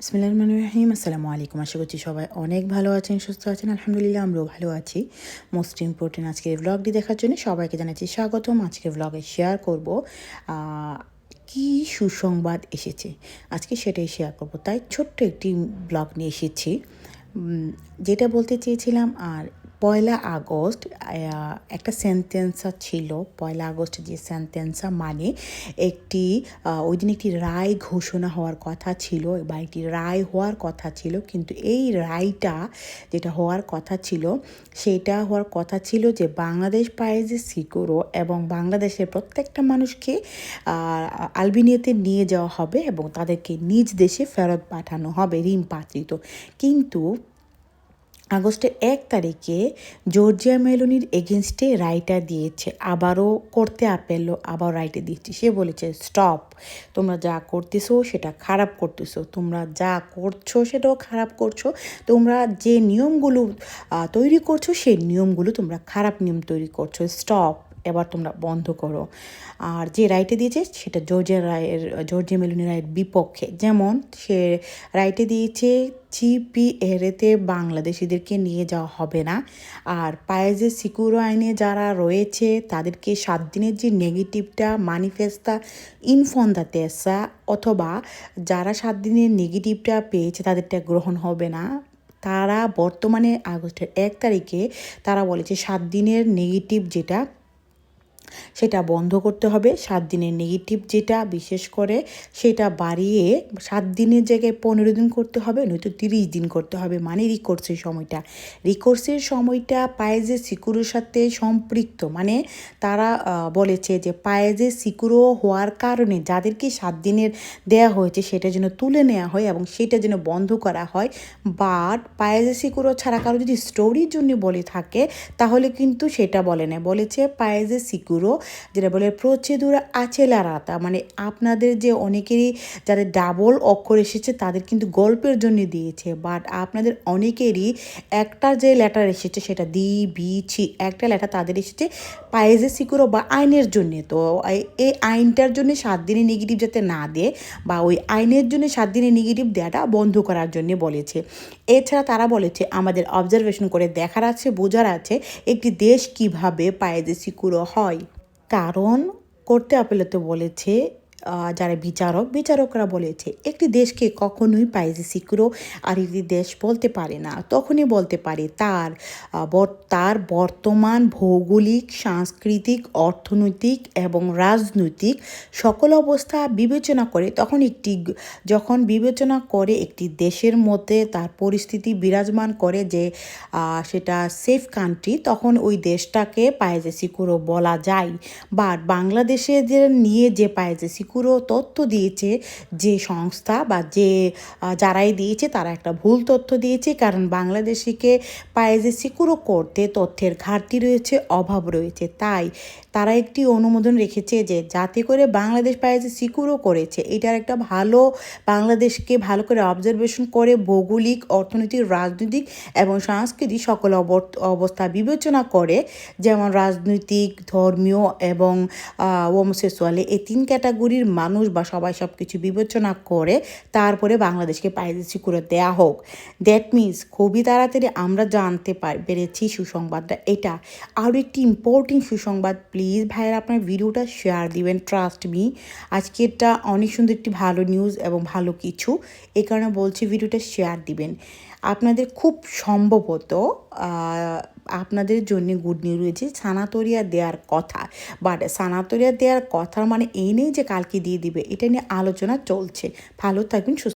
বিসমিল্লাহির রহমান রহিম আসসালামু আলাইকুম আশা করছি সবাই অনেক ভালো আছেন, সুস্থ আছেন। আলহামদুলিল্লাহ, আমরাও ভালো আছি। মোস্ট ইম্পর্টেন্ট আজকের ব্লগটি দেখার জন্য সবাইকে জানাচ্ছি স্বাগতম। আজকের ব্লগে শেয়ার করব কি সুসংবাদ এসেছে? আজকে সেটাই শেয়ার করব। তাই ছোট্ট একটি ব্লগ নিয়ে এসেছি। যেটা বলতে চেয়েছিলাম আর পয়লা আগস্ট একটা সেন্টেন্সা ছিল। পয়লা আগস্ট যে সেন্টেন্সা মানে একটি ওই দিন একটি রায় ঘোষণা হওয়ার কথা ছিল বা একটি রায় হওয়ার কথা ছিল। কিন্তু এই রায়টা যেটা হওয়ার কথা ছিল, সেটা হওয়ার কথা ছিল যে বাংলাদেশ পায়ে যে সিকিউরো এবং বাংলাদেশের প্রত্যেকটা মানুষকে আলবেনিয়াতে নিয়ে যাওয়া হবে এবং তাদেরকে নিজ দেশে ফেরত পাঠানো হবে ঋণ পাত্রিত। কিন্তু আগস্টের এক তারিখে জর্জিয়া মেলোনির এগেনস্টে রায়টা দিয়েছে। আবারও করতে আপেলও আবার রাইটে দিয়েছে। সে বলেছে স্টপ তোমরা যা করতেছো সেটা খারাপ করতেছো। তোমরা যা করছ সেটাও খারাপ করছ। তোমরা যে নিয়মগুলো তৈরি করছ, সেই নিয়মগুলো তোমরা খারাপ নিয়ম তৈরি করছ। স্টপ এবার তোমরা বন্ধ করো। আর যে রাইটে দিয়েছে, সেটা জর্জিয়া রায়ের জর্জিয়া মেলুনি রায়ের বিপক্ষে। যেমন, সে রাইটে দিয়েছে জিপি এরেতে বাংলাদেশিদেরকে নিয়ে যাওয়া হবে না। আর পায়েজের সিকিউরো আইনে যারা রয়েছে, তাদেরকে সাত দিনের যে নেগেটিভটা মানিফেস্তা ইনফন্দা তেসা অথবা যারা সাত দিনের নেগেটিভটা পেয়েছে, তাদেরটা গ্রহণ হবে না। তারা বর্তমানে আগস্টের এক তারিখে তারা বলেছে, সাত দিনের নেগেটিভ যেটা সেটা বন্ধ করতে হবে। সাত দিনের নেগেটিভ যেটা বিশেষ করে সেটা বাড়িয়ে সাত দিনের জায়গায় পনেরো দিন করতে হবে, নয়তো তিরিশ দিন করতে হবে। মানে রিকোর্সের সময়টা। রিকোর্সের সময়টা পায়েজে সিকুরোর সাথে সম্পৃক্ত। মানে তারা বলেছে যে পায়েজে সিকুরো হওয়ার কারণে যাদেরকে সাত দিনের দেয়া হয়েছে সেটা যেন তুলে নেওয়া হয় এবং সেটা যেন বন্ধ করা হয়। বাট পায়েজে সিকুরো ছাড়া কারও যদি স্টোরির জন্য বলে থাকে, তাহলে কিন্তু সেটা বলে না। বলেছে পায়েজে সিকুরো যেটা বলে প্রচেদুরা আচেলারাতা মানে আপনাদের যে অনেকেরই যাদের ডাবল অক্ষর এসেছে, তাদের কিন্তু গল্পের জন্য দিয়েছে। বাট আপনাদের অনেকেরই একটা যে লেটার এসেছে, সেটা দি, বি, ছি, একটা লেটার তাদের এসেছে পায়েজে সিকুরো বা আইনের জন্য। তো এই- আইনটার জন্য সাত দিনের নেগেটিভ যাতে না দেয় বা ওই আইনের জন্য সাত দিনে নেগেটিভ দেওয়াটা বন্ধ করার জন্য বলেছে। এছাড়া তারা বলেছে, আমাদের অবজারভেশন করে দেখার আছে, বোঝার আছে, একটি দেশ কীভাবে পায়েজে সিকুরো হয়। কারণ করতে আপিলতে বলেছে যারা বিচারক, বিচারকরা বলেছে, একটি দেশকে কখনোই পাইজে সিকুরো আর একটি দেশ বলতে পারে না। তখনই বলতে পারে তার তার বর্তমান ভৌগোলিক, সাংস্কৃতিক, অর্থনৈতিক এবং রাজনৈতিক সকল অবস্থা বিবেচনা করে, তখন একটি যখন বিবেচনা করে একটি দেশের মধ্যে তার পরিস্থিতি বিরাজমান করে যে সেটা সেফ কান্ট্রি তখন ওই দেশটাকে পায়েজে সিকুরো বলা যায়। বাট বাংলাদেশে যে, নিয়ে যে পায়েজে সিকুরো তথ্য দিয়েছে, যে সংস্থা বা যে যারাই দিয়েছে তারা একটা ভুল তথ্য দিয়েছে, কারণ বাংলাদেশিকে পায়ে যে সিকুরো করতে তথ্যের ঘাটতি রয়েছে, অভাব রয়েছে। তাই তারা একটি অনুমোদন রেখেছে যে যাতে করে বাংলাদেশ পায়েজে সিকুরও করেছে। এটার একটা ভালো বাংলাদেশকে ভালো করে অবজারভেশন করে ভৌগোলিক, অর্থনৈতিক, রাজনৈতিক এবং সাংস্কৃতিক সকল অবস্থা বিবেচনা করে, যেমন রাজনৈতিক, ধর্মীয় এবং হোমোসেক্সুয়ালে এই তিন ক্যাটাগরির মানুষ বা সবাই সব কিছু বিবেচনা করে তারপরে বাংলাদেশকে পাইরেসি করে দেয়া হোক। দ্যাট মিনস খুবই তাড়াতাড়ি আমরা জানতে পার- পেরেছি সুসংবাদটা। এটা আরও একটি ইম্পর্টেন্ট সুসংবাদ। প্লিজ ভাইয়েরা আপনার ভিডিওটা শেয়ার দিবেন ট্রাস্ট মি আজকেরটা অনেক সুন্দর একটি ভালো নিউজ এবং ভালো কিছু। এই কারণে বলছি, ভিডিওটা শেয়ার দিবেন। আপনাদের খুব সম্ভবত আপনাদের জন্য গুড নিউজ রয়েছে। সানাতরিয়া দেওয়ার কথা। বাট সানাতরিয়া দেওয়ার কথার মানে এই নেই যে কালকে দিয়ে দিবে। এটা নিয়ে আলোচনা চলছে। ভালো থাকবেন, সুস্থ